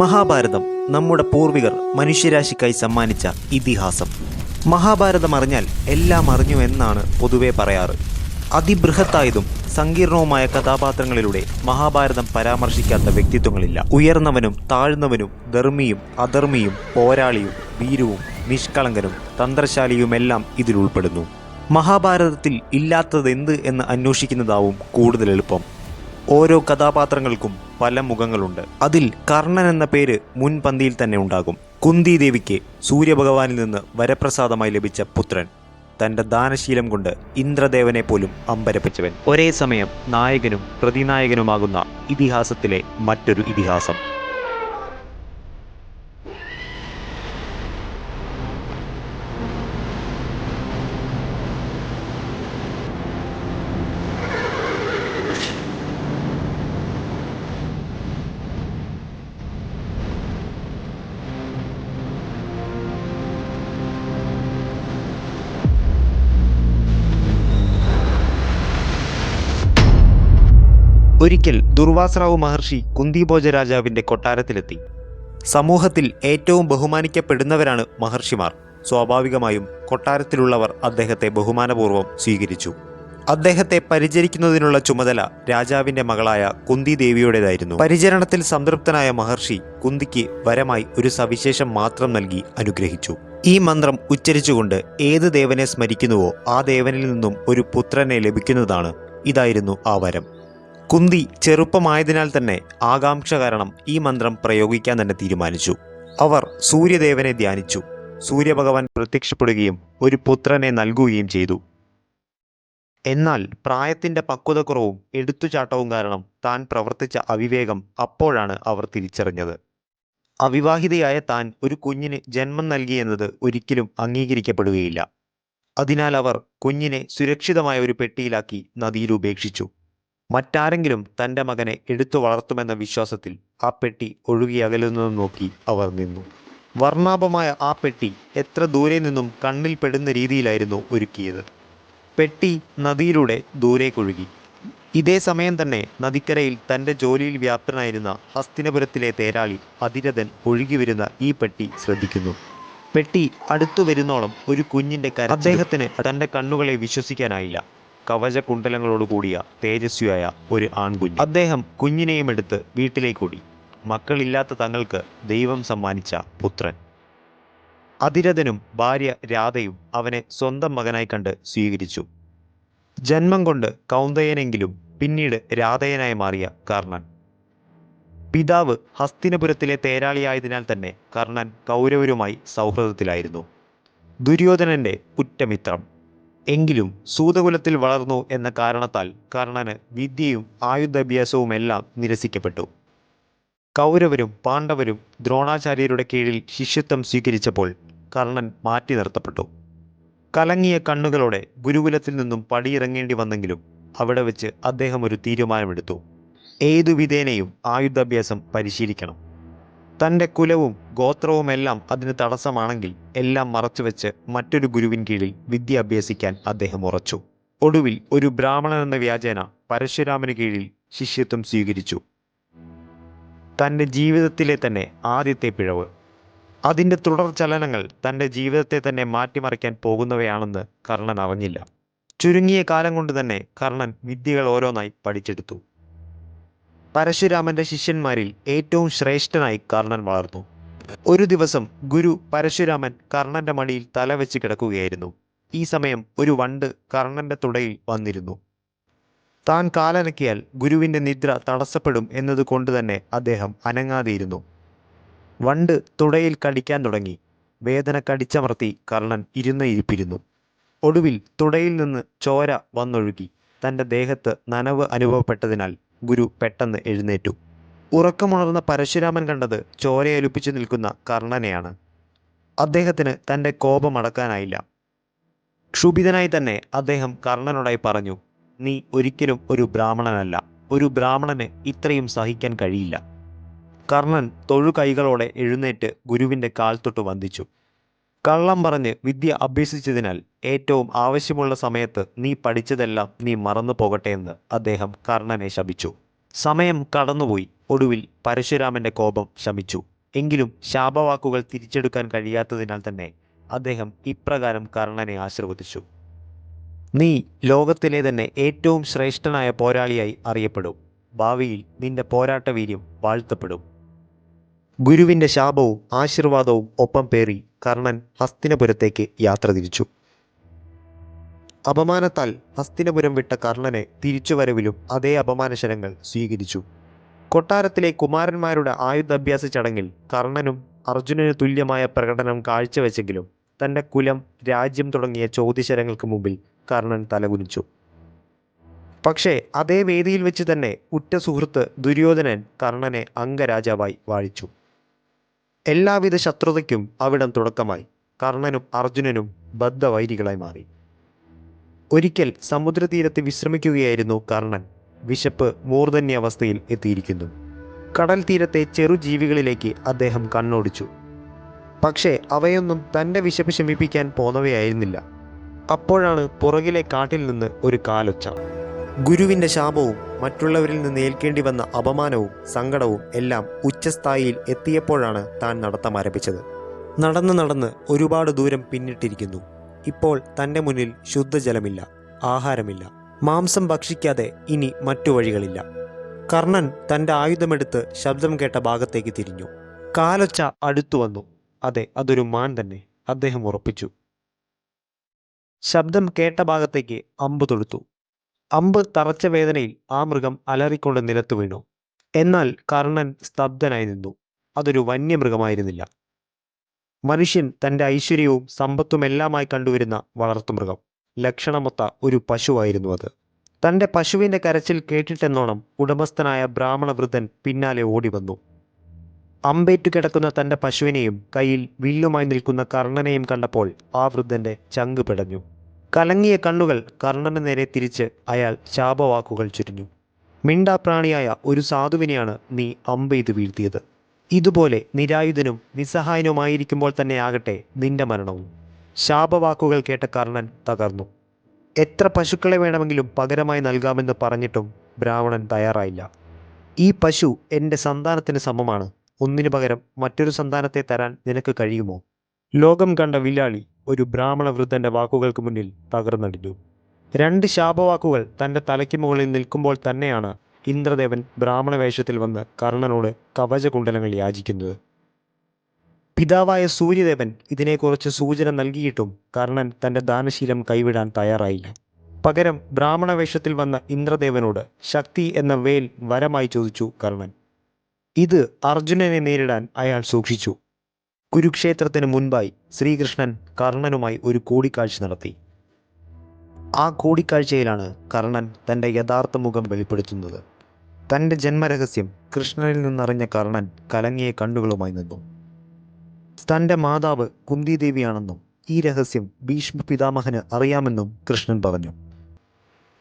മഹാഭാരതം നമ്മുടെ പൂർവികർ മനുഷ്യരാശിക്കായി സമ്മാനിച്ച ഇതിഹാസം. മഹാഭാരതം അറിഞ്ഞാൽ എല്ലാം അറിഞ്ഞു എന്നാണ് പൊതുവെ പറയാറ്. അതിബൃഹത്തായതും സങ്കീർണവുമായ കഥാപാത്രങ്ങളിലൂടെ മഹാഭാരതം പരാമർശിക്കാത്ത വ്യക്തിത്വങ്ങളില്ല. ഉയർന്നവനും താഴ്ന്നവനും ധർമ്മിയും അധർമ്മിയും പോരാളിയും വീരവും നിഷ്കളങ്കനും തന്ത്രശാലിയുമെല്ലാം ഇതിലുൾപ്പെടുന്നു മഹാഭാരതത്തിൽ ഇല്ലാത്തതെന്ത് എന്ന് അന്വേഷിക്കുന്നതാവും കൂടുതൽ എളുപ്പം. ഓരോ കഥാപാത്രങ്ങൾക്കും പല മുഖങ്ങളുണ്ട്. അതിൽ കർണൻ എന്ന പേര് മുൻപന്തിയിൽ തന്നെ ഉണ്ടാകും. കുന്തി ദേവിക്ക് സൂര്യഭഗവാനിൽ നിന്ന് വരപ്രസാദമായി ലഭിച്ച പുത്രൻ. തന്റെ ദാനശീലം കൊണ്ട് ഇന്ദ്രദേവനെ പോലും അമ്പരപ്പിച്ചവൻ. ഒരേ സമയം നായകനും പ്രതിനായകനുമാകുന്ന ഇതിഹാസത്തിലെ മറ്റൊരു ഇതിഹാസം. ഒരിക്കൽ ദുർവാസറാവു മഹർഷി കുന്തിഭോജ രാജാവിന്റെ കൊട്ടാരത്തിലെത്തി. സമൂഹത്തിൽ ഏറ്റവും ബഹുമാനിക്കപ്പെടുന്നവരാണ് മഹർഷിമാർ. സ്വാഭാവികമായും കൊട്ടാരത്തിലുള്ളവർ അദ്ദേഹത്തെ ബഹുമാനപൂർവം സ്വീകരിച്ചു. അദ്ദേഹത്തെ പരിചരിക്കുന്നതിനുള്ള ചുമതല രാജാവിന്റെ മകളായ കുന്തി ദേവിയുടേതായിരുന്നു പരിചരണത്തിൽ സംതൃപ്തനായ മഹർഷി കുന്തിക്ക് വരമായി ഒരു സവിശേഷം മാത്രം നൽകി അനുഗ്രഹിച്ചു. ഈ മന്ത്രം ഉച്ചരിച്ചുകൊണ്ട് ഏത് ദേവനെ സ്മരിക്കുന്നുവോ ആ ദേവനിൽ നിന്നും ഒരു പുത്രനെ ലഭിക്കുന്നതാണ് ഇതായിരുന്നു ആ വരം. കുന്തി ചെറുപ്പമായതിനാൽ തന്നെ ആകാംക്ഷ കാരണം ഈ മന്ത്രം പ്രയോഗിക്കാൻ തന്നെ തീരുമാനിച്ചു. അവർ സൂര്യദേവനെ ധ്യാനിച്ചു. സൂര്യഭഗവാൻ പ്രത്യക്ഷപ്പെടുകയും ഒരു പുത്രനെ നൽകുകയും ചെയ്തു. എന്നാൽ പ്രായത്തിന്റെ പക്വതക്കുറവും എടുത്തുചാട്ടവും കാരണം താൻ പ്രവർത്തിച്ച അവിവേകം അപ്പോഴാണ് അവർ തിരിച്ചറിഞ്ഞത്. അവിവാഹിതയായ താൻ ഒരു കുഞ്ഞിന് ജന്മം നൽകിയെന്നത് ഒരിക്കലും അംഗീകരിക്കപ്പെടുകയില്ല. അതിനാൽ അവർ കുഞ്ഞിനെ സുരക്ഷിതമായ ഒരു പെട്ടിയിലാക്കി നദിയിൽ ഉപേക്ഷിച്ചു. മറ്റാരെങ്കിലും തന്റെ മകനെ എടുത്തു വളർത്തുമെന്ന വിശ്വാസത്തിൽ ആ പെട്ടി ഒഴുകി ഒഴുകിയകലുന്നത് നോക്കി അവർ നിന്നു. വർണാഭമായ ആ പെട്ടി എത്ര ദൂരെ നിന്നും കണ്ണിൽ പെടുന്ന രീതിയിലായിരുന്നു ഒരുക്കിയത്. പെട്ടി നദിയിലൂടെ ദൂരേക്കൊഴുകി ഇതേ സമയം തന്നെ നദിക്കരയിൽ തന്റെ ജോലിയിൽ വ്യാപ്തനായിരുന്ന ഹസ്തിനപുരത്തിലെ തേരാളി അതിരഥൻ ഒഴുകി വരുന്ന ഈ പെട്ടി ശ്രദ്ധിക്കുന്നു. പെട്ടി അടുത്തു വരുന്നോളം ഒരു കുഞ്ഞിന്റെ കര അദ്ദേഹത്തിന് തന്റെ കണ്ണുകളെ വിശ്വസിക്കാനായില്ല. കവച കുണ്ടലങ്ങളോട് കൂടിയ തേജസ്വിയായ ഒരു ആൺകുഞ്ഞ്. അദ്ദേഹം കുഞ്ഞിനെയും എടുത്ത് വീട്ടിലേക്കോടി. മക്കളില്ലാത്ത തങ്ങൾക്ക് ദൈവം സമ്മാനിച്ച പുത്രൻ. അതിരഥനും ഭാര്യ രാധയും അവനെ സ്വന്തം മകനായി കണ്ട് സ്വീകരിച്ചു. ജന്മം കൊണ്ട് കൗന്ദയനെങ്കിലും പിന്നീട് രാധയനായി മാറിയ കർണൻ. പിതാവ് ഹസ്തിനപുരത്തിലെ തേരാളിയായതിനാൽ തന്നെ കർണൻ കൗരവരുമായി സൗഹൃദത്തിലായിരുന്നു. ദുര്യോധനന്റെ ഉറ്റമിത്രം എങ്കിലും സൂതകുലത്തിൽ വളർന്നു എന്ന കാരണത്താൽ കർണന് വിദ്യയും ആയുധാഭ്യാസവുമെല്ലാം നിരസിക്കപ്പെട്ടു. കൗരവരും പാണ്ഡവരും ദ്രോണാചാര്യരുടെ കീഴിൽ ശിഷ്യത്വം സ്വീകരിച്ചപ്പോൾ കർണൻ മാറ്റി നിർത്തപ്പെട്ടു. കലങ്ങിയ കണ്ണുകളോടെ ഗുരുകുലത്തിൽ നിന്നും പടിയിറങ്ങേണ്ടി വന്നെങ്കിലും അവിടെ വെച്ച് അദ്ദേഹം ഒരു തീരുമാനമെടുത്തു. ഏതു വിധേനയും ആയുധാഭ്യാസം പരിശീലിക്കണം. തന്റെ കുലവും ഗോത്രവുമെല്ലാം അതിന് തടസ്സമാണെങ്കിൽ എല്ലാം മറച്ചുവെച്ച് മറ്റൊരു ഗുരുവിൻ കീഴിൽ വിദ്യ അഭ്യസിക്കാൻ അദ്ദേഹം ഉറച്ചു. ഒടുവിൽ ഒരു ബ്രാഹ്മണൻ എന്ന വ്യാജേന പരശുരാമന് കീഴിൽ ശിഷ്യത്വം സ്വീകരിച്ചു. തന്റെ ജീവിതത്തിലെ തന്നെ ആദ്യത്തെ പിഴവ്. അതിന്റെ തുടർ ചലനങ്ങൾ തന്റെ ജീവിതത്തെ തന്നെ മാറ്റിമറിക്കാൻ പോകുന്നവയാണെന്ന് കർണൻ അറിഞ്ഞില്ല. ചുരുങ്ങിയ കാലം കൊണ്ട് തന്നെ കർണൻ വിദ്യകൾ ഓരോന്നായി പഠിച്ചെടുത്തു. പരശുരാമന്റെ ശിഷ്യന്മാരിൽ ഏറ്റവും ശ്രേഷ്ഠനായി കർണൻ വളർന്നു. ഒരു ദിവസം ഗുരു പരശുരാമൻ കർണന്റെ മടിയിൽ തലവെച്ച് കിടക്കുകയായിരുന്നു. ഈ സമയം ഒരു വണ്ട് കർണന്റെ തുടയിൽ വന്നിരുന്നു. താൻ കാലനക്കിയാൽ ഗുരുവിന്റെ നിദ്ര തടസ്സപ്പെടും എന്നതുകൊണ്ട് തന്നെ അദ്ദേഹം അനങ്ങാതെയിരുന്നു. വണ്ട് തുടയിൽ കടിക്കാൻ തുടങ്ങി. വേദന കടിച്ചമർത്തി കർണൻ ഇരുന്ന ഇരിപ്പിരുന്നു. ഒടുവിൽ തുടയിൽ നിന്ന് ചോര വന്നൊഴുകി. തന്റെ ദേഹത്ത് നനവ് അനുഭവപ്പെട്ടതിനാൽ ഗുരു പെട്ടെന്ന് എഴുന്നേറ്റു. ഉറക്കമുണർന്ന പരശുരാമൻ കണ്ടത് ചോരയൊലിപ്പിച്ചു നിൽക്കുന്ന കർണനെയാണ്. അദ്ദേഹത്തിന് തന്റെ കോപം അടക്കാനായില്ല ക്ഷുഭിതനായി തന്നെ അദ്ദേഹം കർണനോടായി പറഞ്ഞു നീ ഒരിക്കലും ഒരു ബ്രാഹ്മണനല്ല. ഒരു ബ്രാഹ്മണന് ഇത്രയും സഹിക്കാൻ കഴിയില്ല. കർണൻ തൊഴു കൈകളോടെ എഴുന്നേറ്റ് ഗുരുവിന്റെ കാൽത്തൊട്ട് തൊട്ട് വന്ദിച്ചു. കള്ളം പറഞ്ഞ് വിദ്യ അഭ്യസിച്ചതിനാൽ ഏറ്റവും ആവശ്യമുള്ള സമയത്ത് നീ പഠിച്ചതെല്ലാം നീ മറന്നു പോകട്ടെ എന്ന് അദ്ദേഹം കർണനെ ശപിച്ചു. സമയം കടന്നുപോയി. ഒടുവിൽ പരശുരാമന്റെ കോപം ശമിച്ചു. എങ്കിലും ശാപവാക്കുകൾ തിരിച്ചെടുക്കാൻ കഴിയാത്തതിനാൽ തന്നെ അദ്ദേഹം ഇപ്രകാരം കർണനെ ആശീർവദിച്ചു. നീ ലോകത്തിലെ തന്നെ ഏറ്റവും ശ്രേഷ്ഠനായ പോരാളിയായി അറിയപ്പെടും. ഭാവിയിൽ നിന്റെ പോരാട്ട വീര്യം വാഴ്ത്തപ്പെടും. ഗുരുവിന്റെ ശാപവും ആശീർവാദവും ഒപ്പം പേറി കർണൻ ഹസ്തിനപുരത്തേക്ക് യാത്ര തിരിച്ചു. അപമാനത്താൽ ഹസ്തിനപുരം വിട്ട കർണനെ തിരിച്ചുവരവിലും അതേ അപമാനശരങ്ങൾ സ്വീകരിച്ചു. കൊട്ടാരത്തിലെ കുമാരന്മാരുടെ ആയുധാഭ്യാസ ചടങ്ങിൽ കർണനും അർജുനന് തുല്യമായ പ്രകടനം കാഴ്ചവെച്ചെങ്കിലും തന്റെ കുലം രാജ്യം തുടങ്ങിയ ചോദ്യശരങ്ങൾക്ക് മുമ്പിൽ കർണൻ തലകുനിച്ചു. പക്ഷേ അതേ വേദിയിൽ വെച്ച് തന്നെ ഉറ്റ സുഹൃത്ത് ദുര്യോധനൻ കർണനെ അംഗരാജാവായി വാഴിച്ചു. എല്ലാവിധ ശത്രുതയ്ക്കും അവിടം തുടക്കമായി. കർണനും അർജുനനും ബദ്ധവൈരികളായി മാറി. ഒരിക്കൽ സമുദ്രതീരത്ത് വിശ്രമിക്കുകയായിരുന്നു കർണൻ. വിശപ്പ് മൂർധന്യ അവസ്ഥയിൽ എത്തിയിരിക്കുന്നു. കടൽ തീരത്തെ ചെറുജീവികളിലേക്ക് അദ്ദേഹം കണ്ണോടിച്ചു. പക്ഷേ അവയൊന്നും തന്റെ വിശപ്പ് ശമിപ്പിക്കാൻ പോന്നവയായിരുന്നില്ല. അപ്പോഴാണ് പുറകിലെ കാട്ടിൽ നിന്ന് ഒരു കാലൊച്ച. ഗുരുവിന്റെ ശാപവും മറ്റുള്ളവരിൽ നിന്ന് ഏൽക്കേണ്ടി വന്ന അപമാനവും സങ്കടവും എല്ലാം ഉച്ചസ്ഥായിയിൽ എത്തിയപ്പോഴാണ് താൻ നടത്തം ആരംഭിച്ചത്. നടന്ന് നടന്ന് ഒരുപാട് ദൂരം പിന്നിട്ടിരിക്കുന്നു. ഇപ്പോൾ തന്റെ മുന്നിൽ ശുദ്ധജലമില്ല ആഹാരമില്ല. മാംസം ഭക്ഷിക്കാതെ ഇനി മറ്റു വഴികളില്ല. കർണൻ തന്റെ ആയുധമെടുത്ത് ശബ്ദം കേട്ട ഭാഗത്തേക്ക് തിരിഞ്ഞു. കാലൊച്ച അടുത്തു വന്നു. അതെ അതൊരു മാൻ തന്നെ. അദ്ദേഹം ഉറപ്പിച്ചു. ശബ്ദം കേട്ട ഭാഗത്തേക്ക് അമ്പു തൊടുത്തു അമ്പ് തറച്ച വേദനയിൽ ആ മൃഗം അലറിക്കൊണ്ട് നിലത്തു വീണു. എന്നാൽ കർണൻ സ്തബ്ധനായി നിന്നു. അതൊരു വന്യമൃഗമായിരുന്നില്ല. മനുഷ്യൻ തന്റെ ഐശ്വര്യവും സമ്പത്തുമെല്ലാമായി കണ്ടുവരുന്ന വളർത്തുമൃഗം ലക്ഷണമൊത്ത ഒരു പശുവായിരുന്നു അത്. തന്റെ പശുവിന്റെ കരച്ചിൽ കേട്ടിട്ടെന്നോണം ഉടമസ്ഥനായ ബ്രാഹ്മണ വൃദ്ധൻ പിന്നാലെ ഓടി വന്നു അമ്പേറ്റു കിടക്കുന്ന തന്റെ പശുവിനെയും കയ്യിൽ വില്ലുമായി നിൽക്കുന്ന കർണനെയും കണ്ടപ്പോൾ ആ വൃദ്ധന്റെ ചങ്ക് പിടഞ്ഞു. കലങ്ങിയ കണ്ണുകൾ കർണന് നേരെ തിരിച്ച് അയാൾ ശാപവാക്കുകൾ ചുരിഞ്ഞു. മിണ്ടാപ്രാണിയായ ഒരു സാധുവിനെയാണ് നീ അമ്പെയ്ത് വീഴ്ത്തിയത്. ഇതുപോലെ നിരായുധനും നിസ്സഹായനുമായിരിക്കുമ്പോൾ തന്നെ ആകട്ടെ നിന്റെ മരണവും. ശാപവാക്കുകൾ കേട്ട കർണൻ തകർന്നു. എത്ര പശുക്കളെ വേണമെങ്കിലും പകരമായി നൽകാമെന്ന് പറഞ്ഞിട്ടും ബ്രാഹ്മണൻ തയ്യാറായില്ല. ഈ പശു എന്റെ സന്താനത്തിന് സമമാണ്. ഒന്നിനു പകരം മറ്റൊരു സന്താനത്തെ തരാൻ നിനക്ക് കഴിയുമോ? ലോകം കണ്ട വില്ലാളി ഒരു ബ്രാഹ്മണ വൃദ്ധന്റെ വാക്കുകൾക്ക് മുന്നിൽ തകർന്നടിഞ്ഞു. രണ്ട് ശാപവാക്കുകൾ തന്റെ തലയ്ക്ക് മുകളിൽ നിൽക്കുമ്പോൾ തന്നെയാണ് ഇന്ദ്രദേവൻ ബ്രാഹ്മണ വേഷത്തിൽ വന്ന് കർണനോട് കവചകുണ്ടലങ്ങൾ യാചിക്കുന്നത്. പിതാവായ സൂര്യദേവൻ ഇതിനെക്കുറിച്ച് സൂചന നൽകിയിട്ടും കർണൻ തന്റെ ദാനശീലം കൈവിടാൻ തയ്യാറായില്ല. പകരം ബ്രാഹ്മണ വേഷത്തിൽ വന്ന ഇന്ദ്രദേവനോട് ശക്തി എന്ന വേൽ വരമായി ചോദിച്ചു കർണൻ. ഇത് അർജുനനെ നേരിടാൻ അയാൾ സൂക്ഷിച്ചു. കുരുക്ഷേത്രത്തിന് മുൻപായി ശ്രീകൃഷ്ണൻ കർണനുമായി ഒരു കൂടിക്കാഴ്ച നടത്തി. ആ കൂടിക്കാഴ്ചയിലാണ് കർണൻ തന്റെ യഥാർത്ഥ മുഖം വെളിപ്പെടുത്തുന്നത്. തന്റെ ജന്മരഹസ്യം കൃഷ്ണനിൽ നിന്നറിഞ്ഞ കർണൻ കലങ്ങിയ കണ്ണുകളുമായി നിന്നു. തന്റെ മാതാവ് കുന്തിദേവിയാണെന്നും ഈ രഹസ്യം ഭീഷ്മ പിതാമഹന് അറിയാമെന്നും കൃഷ്ണൻ പറഞ്ഞു.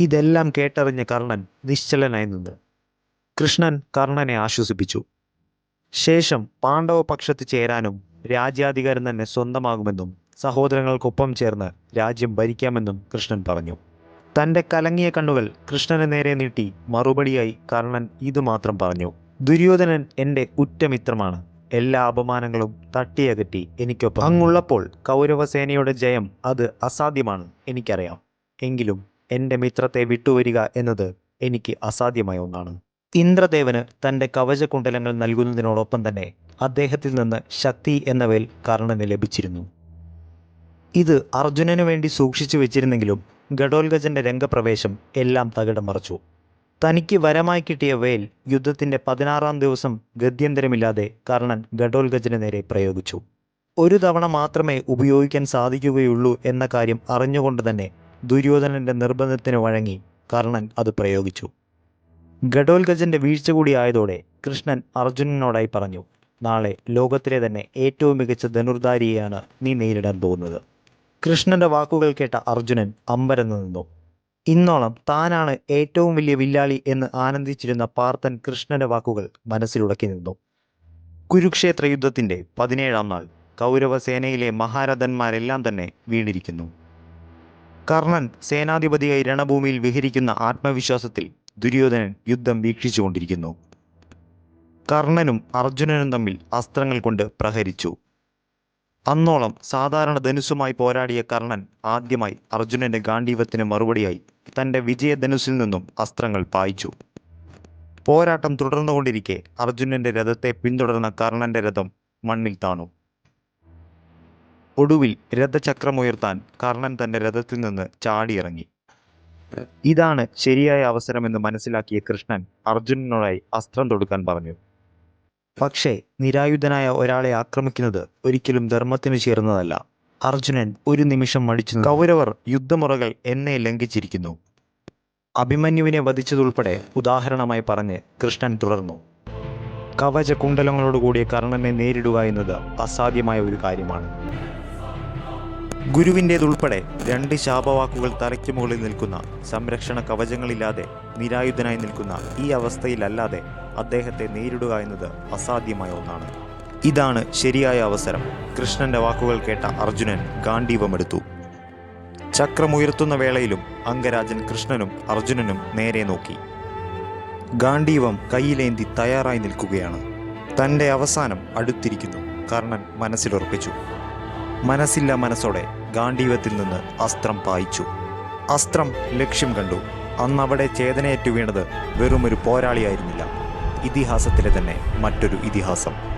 ഇതെല്ലാം കേട്ടറിഞ്ഞ കർണൻ നിശ്ചലനായി നിന്ന്. കൃഷ്ണൻ കർണനെ ആശ്വസിപ്പിച്ചു. ശേഷം പാണ്ഡവ പക്ഷത്ത് ചേരാനും രാജ്യാധികാരം തന്നെ സ്വന്തമാകുമെന്നും സഹോദരങ്ങൾക്കൊപ്പം ചേർന്ന് രാജ്യം ഭരിക്കാമെന്നും കൃഷ്ണൻ പറഞ്ഞു. തന്റെ കലങ്ങിയ കണ്ണുകൾ കൃഷ്ണനെ നേരെ നീട്ടി മറുപടിയായി കർണൻ ഇതുമാത്രം പറഞ്ഞു. ദുര്യോധനൻ എന്റെ ഉറ്റമിത്രമാണ്. എല്ലാ അപമാനങ്ങളും തട്ടിയകറ്റി എനിക്കൊപ്പം അങ്ങുള്ളപ്പോൾ കൗരവസേനയുടെ ജയം അത് അസാധ്യമാണ് എനിക്കറിയാം. എങ്കിലും എന്റെ മിത്രത്തെ വിട്ടുവരിക എന്നത് എനിക്ക് അസാധ്യമായ ഒന്നാണ്. ഇന്ദ്രദേവന് തന്റെ കവചകുണ്ടലങ്ങൾ നൽകുന്നതിനോടൊപ്പം തന്നെ അദ്ദേഹത്തിൽ നിന്ന് ശക്തി എന്ന വേൽ കർണന് ലഭിച്ചിരുന്നു. ഇത് അർജുനന് വേണ്ടി സൂക്ഷിച്ചു വെച്ചിരുന്നെങ്കിലും ഗഡോൽഗജന്റെ രംഗപ്രവേശം എല്ലാം തകിടം മറച്ചു. തനിക്ക് വരമായി കിട്ടിയ വേൽ യുദ്ധത്തിന്റെ പതിനാറാം ദിവസം ഗത്യന്തരമില്ലാതെ കർണൻ ഘടോൽഗജന് നേരെ പ്രയോഗിച്ചു. ഒരു തവണ മാത്രമേ ഉപയോഗിക്കാൻ സാധിക്കുകയുള്ളൂ എന്ന കാര്യം അറിഞ്ഞുകൊണ്ട് തന്നെ ദുര്യോധനന്റെ നിർബന്ധത്തിന് വഴങ്ങി കർണൻ അത് പ്രയോഗിച്ചു. ഗഡോൽഗജന്റെ വീഴ്ച കൂടിയായതോടെ കൃഷ്ണൻ അർജുനനോടായി പറഞ്ഞു നാളെ ലോകത്തിലെ തന്നെ ഏറ്റവും മികച്ച ധനുർധാരിയെയാണ് നീ നേരിടാൻ പോകുന്നത്. കൃഷ്ണന്റെ വാക്കുകൾ കേട്ട അർജുനൻ അമ്പരന്ന് നിന്നു. ഇന്നോളം താനാണ് ഏറ്റവും വലിയ വില്ലാളി എന്ന് ആനന്ദിച്ചിരുന്ന പാർത്ഥൻ കൃഷ്ണന്റെ വാക്കുകൾ മനസ്സിലുടക്കി നിന്നു. കുരുക്ഷേത്ര യുദ്ധത്തിന്റെ പതിനേഴാം നാൾ കൗരവസേനയിലെ മഹാരഥന്മാരെല്ലാം തന്നെ വീണിരിക്കുന്നു. കർണൻ സേനാധിപതിയായി രണഭൂമിയിൽ വിഹരിക്കുന്ന ആത്മവിശ്വാസത്തിൽ ദുര്യോധനൻ യുദ്ധം വീക്ഷിച്ചുകൊണ്ടിരിക്കുന്നു. കർണനും അർജുനനും തമ്മിൽ അസ്ത്രങ്ങൾ കൊണ്ട് പ്രഹരിച്ചു. അന്നോളം സാധാരണ ധനുസുമായി പോരാടിയ കർണൻ ആദ്യമായി അർജുനന്റെ ഗാന്ധീവത്തിന് മറുപടിയായി തന്റെ വിജയധനുസിൽ നിന്നും അസ്ത്രങ്ങൾ പായിച്ചു. പോരാട്ടം തുടർന്നുകൊണ്ടിരിക്കെ അർജുനന്റെ രഥത്തെ പിന്തുടർന്ന കർണന്റെ രഥം മണ്ണിൽ താണു. ഒടുവിൽ രഥചക്രമുയർത്താൻ കർണൻ തന്റെ രഥത്തിൽ നിന്ന് ചാടിയിറങ്ങി. ഇതാണ് ശരിയായ അവസരമെന്ന് മനസ്സിലാക്കിയ കൃഷ്ണൻ അർജുനനോടായി അസ്ത്രം തൊടുക്കാൻ പറഞ്ഞു. പക്ഷേ നിരായുധനായ ഒരാളെ ആക്രമിക്കുന്നത് ഒരിക്കലും ധർമ്മത്തിന് ചേർന്നതല്ല. അർജുനൻ ഒരു നിമിഷം മടിച്ചു കൗരവർ യുദ്ധമുറകൾ എന്നെ ലംഘിച്ചിരിക്കുന്നു. അഭിമന്യുവിനെ വധിച്ചതുൾപ്പെടെ ഉദാഹരണമായി പറഞ്ഞ് കൃഷ്ണൻ തുടർന്നു. കവച കുണ്ടലങ്ങളോടുകൂടിയ കർണനെ നേരിടുക എന്നത് അസാധ്യമായ ഒരു കാര്യമാണ്. ഗുരുവിന്റേതുൾപ്പെടെ രണ്ട് ശാപവാക്കുകൾ തലയ്ക്ക് മുകളിൽ നിൽക്കുന്ന സംരക്ഷണ കവചങ്ങളില്ലാതെ നിരായുധനായി നിൽക്കുന്ന ഈ അവസ്ഥയിലല്ലാതെ അദ്ദേഹത്തെ നേരിടുക എന്നത് അസാധ്യമായ ഒന്നാണ്. ഇതാണ് ശരിയായ അവസരം. കൃഷ്ണന്റെ വാക്കുകൾ കേട്ട അർജുനൻ ഗാന്ധീവമെടുത്തു ചക്രമുയർത്തുന്ന വേളയിലും അംഗരാജൻ കൃഷ്ണനും അർജുനനും നേരെ നോക്കി. ഗാന്ധീവം കയ്യിലേന്തി തയ്യാറായി നിൽക്കുകയാണ്. തന്റെ അവസാനം അടുത്തിരിക്കുന്നു. കർണൻ മനസ്സിലുറപ്പിച്ചു. മനസ്സില്ല മനസ്സോടെ ഗാന്ധീവത്തിൽ നിന്ന് അസ്ത്രം പായിച്ചു. അസ്ത്രം ലക്ഷ്യം കണ്ടു. അന്നവിടെ ചേതനയേറ്റു വീണത് വെറുമൊരു പോരാളിയായിരുന്നില്ല. ഇതിഹാസത്തിലെ തന്നെ മറ്റൊരു ഇതിഹാസം.